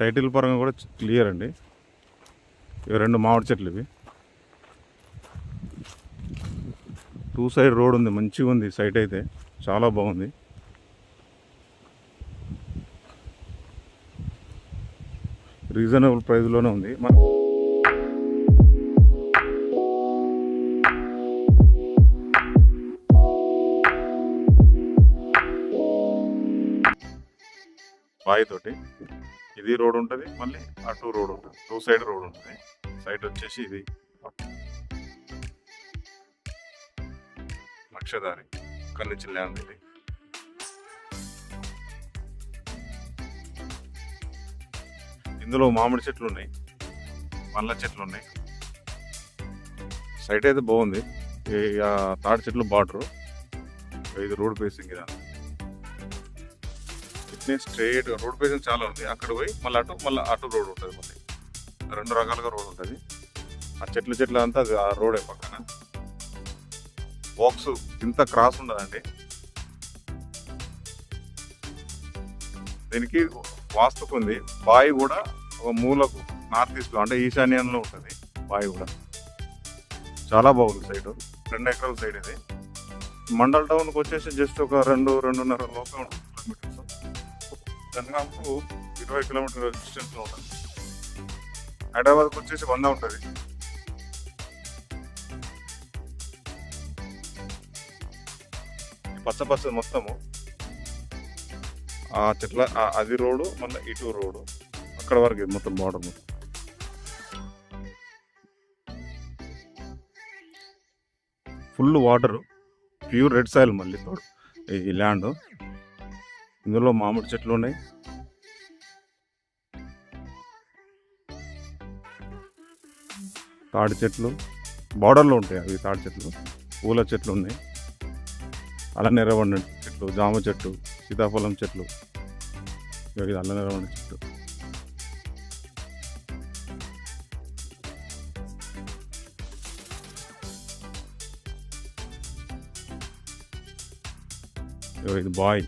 Title పరంగా కూడా clear అండి. ఇవి రెండు మామిడి చెట్లు ఇవి. టూ సైడ్ రోడ్ ఉంది మంచిగా ఉంది సైట్ అయితే. చాలా బాగుంది. రీజనబుల్ ప్రైస్లోనే ఉంది. మన బావితోటి ఇది రోడ్ ఉంటుంది మళ్ళీ అటు రోడ్ ఉంటుంది. టూ సైడ్ రోడ్ ఉంటుంది. సైడ్ వచ్చేసి ఇది. లక్షదారి. కన్నిచ్చిన ల్యాండ్ ఇది. ఇందులో మామిడి చెట్లు ఉన్నాయి. మల్ల చెట్లు ఉన్నాయి. సైట్ అయితే బాగుంది. ఈ తాడి చెట్లు బార్డరు. ఇది రోడ్ ఫేసింగ్ ఇదంతా. ఇట్నే స్ట్రైట్ రోడ్ ఫేసింగ్ చాలా ఉంది. అక్కడ పోయి మళ్ళీ అటు మళ్ళీ అటు రోడ్ ఉంటుంది మళ్ళీ. రెండు రకాలుగా రోడ్ ఉంటుంది. ఆ చెట్లు చెట్లు అంతా అది ఆ రోడే పక్కన. బాక్స్ ఇంత క్రాస్ ఉండదండి. దీనికి వాస్తుకు ఉంది. బావి కూడా ఒక మూలకు నార్త్ ఈస్ట్లో అంటే ఈశాన్యంలో ఉంటుంది బావి కూడా. చాలా బాగుంది సైడ్ రెండు ఎకరాల సైడ్ ఇది. మండల్ టౌన్కి వచ్చేసి జస్ట్ ఒక రెండు రెండున్నర లోపల ఉంటుంది. జనగాంకు ఇరవై కిలోమీటర్ల డిస్టెన్స్లో ఉంటుంది హైదరాబాద్కి వచ్చేసి వంద ఉంటుంది. పచ్చ పచ్చ మొత్తము ఆ చెట్ల అది రోడ్డు మళ్ళీ ఇటు రోడ్డు. అక్కడ వరకు మొత్తం బార్డర్ మొత్తం. Full water pure red soil మళ్ళీ తోడు. ఈ ల్యాండ్ ఇందులో మామిడి చెట్లు ఉన్నాయి. తాడి చెట్లు బార్డర్లో ఉంటాయి అవి తాడి చెట్లు పూల చెట్లు ఉన్నాయి. అల్లనెరవండి చెట్లు జామ చెట్టు సీతాఫలం చెట్లు ఇక ఇది అల్లనేరవండి చెట్టు. ఇది బాయ్.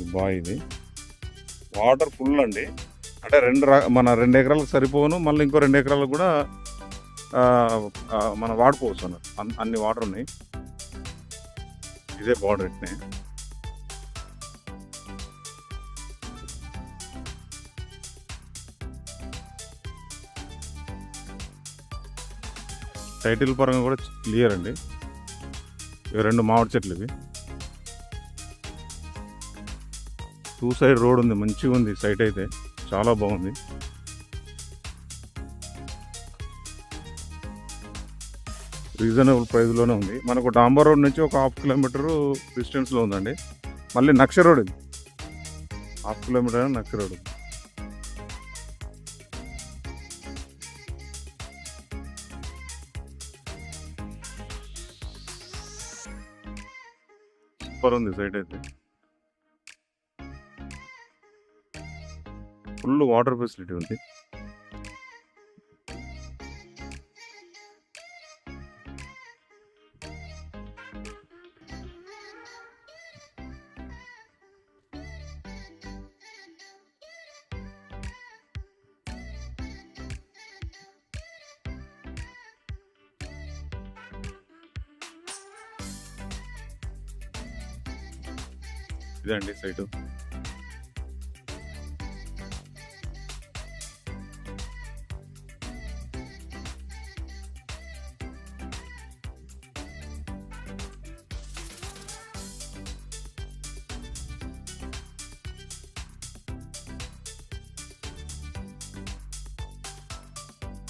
ఈ బాయ్ ఇది వాటర్ ఫుల్ అండి అంటే రెండు మన రెండు ఎకరాలకు సరిపోను మళ్ళీ ఇంకో రెండు ఎకరాలకు కూడా మనం వాడుకోవచ్చు అన్నట్టు అన్ని వాటర్ ఉన్నాయి. ఇదే బార్డర్ ఇట్నే టైటిల్ పరంగా కూడా క్లియర్ అండి. ఇవి రెండు మామిడి చెట్లు ఇవి. టూ సైడ్ రోడ్ ఉంది మంచిగా ఉంది సైట్ అయితే. చాలా బాగుంది. రీజనబుల్ ప్రైస్లోనే ఉంది. మనకు డాంబర్ రోడ్ నుంచి ఒక హాఫ్ కిలోమీటర్ డిస్టెన్స్లో ఉందండి. మళ్ళీ నక్ష రోడ్ ఇది. హాఫ్ కిలోమీటర్ నక్ష రోడ్. సూపర్ ఉంది సైట్ అయితే. ఫుల్ వాటర్ ఫెసిలిటీ ఉంది. ఇదండి సైటు.